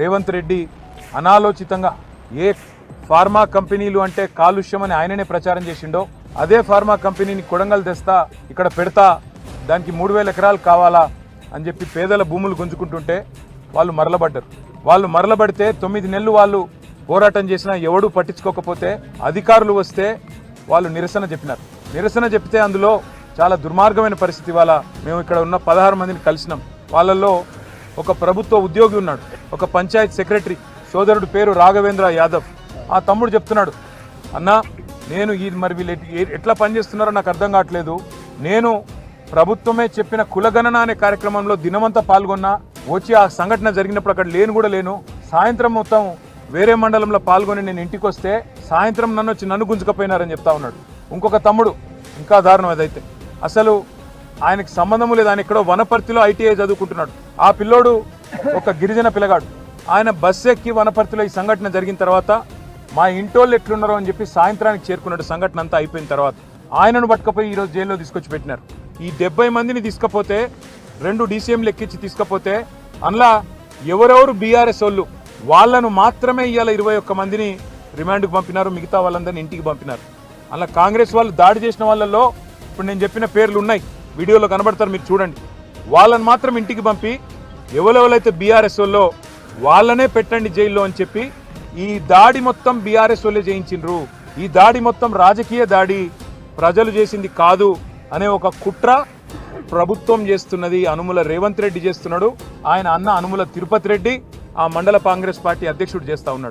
రేవంత్ రెడ్డి అనాలోచితంగా ఏ ఫార్మా కంపెనీలు అంటే కాలుష్యం అని ఆయననే ప్రచారం చేసిండో అదే ఫార్మా కంపెనీని కొడంగల్ తెస్తా ఇక్కడ పెడతా దానికి మూడు వేల ఎకరాలు కావాలా అని చెప్పి పేదల భూములు గుంజుకుంటుంటే వాళ్ళు మరలబడ్డారు. వాళ్ళు మరలబడితే తొమ్మిది నెలలు వాళ్ళు పోరాటం చేసినా ఎవడూ పట్టించుకోకపోతే అధికారులు వస్తే వాళ్ళు నిరసన చెప్పినారు. నిరసన చెప్తే అందులో చాలా దుర్మార్గమైన పరిస్థితి వాళ్ళ మేము ఇక్కడ ఉన్న పదహారు మందిని కలిసినాం. వాళ్ళల్లో ఒక ప్రభుత్వ ఉద్యోగి ఉన్నాడు. ఒక పంచాయత్ సెక్రటరీ సోదరుడు పేరు రాఘవేంద్ర యాదవ్. ఆ తమ్ముడు చెప్తున్నాడు అన్నా నేను ఈ మరి వీళ్ళు ఎట్లా పనిచేస్తున్నారో నాకు అర్థం కావట్లేదు. నేను ప్రభుత్వమే చెప్పిన కులగణన అనే కార్యక్రమంలో దినమంతా పాల్గొన్నా వచ్చి ఆ సంఘటన జరిగినప్పుడు అక్కడ లేను కూడా లేను. సాయంత్రం మొత్తం వేరే మండలంలో పాల్గొని నేను ఇంటికి వస్తే సాయంత్రం నన్ను వచ్చి నన్ను గుంజుకపోయినారని చెప్తా ఉన్నాడు. ఇంకొక తమ్ముడు ఇంకా దారుణం అదైతే. అసలు ఆయనకి సంబంధం లేదు ఆయన ఎక్కడో వనపర్తిలో ఐటీఐ చదువుకుంటున్నాడు. ఆ పిల్లోడు ఒక గిరిజన పిల్లగాడు. ఆయన బస్సు ఎక్కి వనపర్తిలో ఈ సంఘటన జరిగిన తర్వాత మా ఇంటోళ్ళు ఎట్లున్నారో అని చెప్పి సాయంత్రానికి చేరుకున్నాడు. సంఘటన అంతా అయిపోయిన తర్వాత ఆయనను పట్టుకపోయి ఈరోజు జైల్లో తీసుకొచ్చి పెట్టినారు. ఈ డెబ్బై మందిని తీసుకపోతే రెండు డీసీఎంలు ఎక్కించి తీసుకపోతే అందులో ఎవరెవరు బీఆర్ఎస్ వాళ్ళు వాళ్ళను మాత్రమే ఇవాళ ఇరవై ఒక్క మందిని రిమాండ్కి పంపినారు. మిగతా వాళ్ళందరినీ ఇంటికి పంపినారు. అలా కాంగ్రెస్ వాళ్ళు దాడి చేసిన వాళ్ళల్లో ఇప్పుడు నేను చెప్పిన పేర్లు ఉన్నాయి. వీడియోలో కనబడతారు మీరు చూడండి. వాళ్ళని మాత్రం ఇంటికి పంపి ఎవరెవరైతే బీఆర్ఎస్ వాళ్ళో వాళ్ళనే పెట్టండి జైల్లో అని చెప్పి ఈ దాడి మొత్తం బీఆర్ఎస్ వాళ్ళే చేయించిండ్రు. ఈ దాడి మొత్తం రాజకీయ దాడి ప్రజలు చేసింది కాదు అనే ఒక కుట్ర ప్రభుత్వం చేస్తున్నది అనుముల రేవంత్ రెడ్డి చేస్తున్నాడు. ఆయన అన్న అనుముల తిరుపతి రెడ్డి ఆ మండల కాంగ్రెస్ పార్టీ అధ్యక్షుడు చేస్తూ ఉన్నాడు.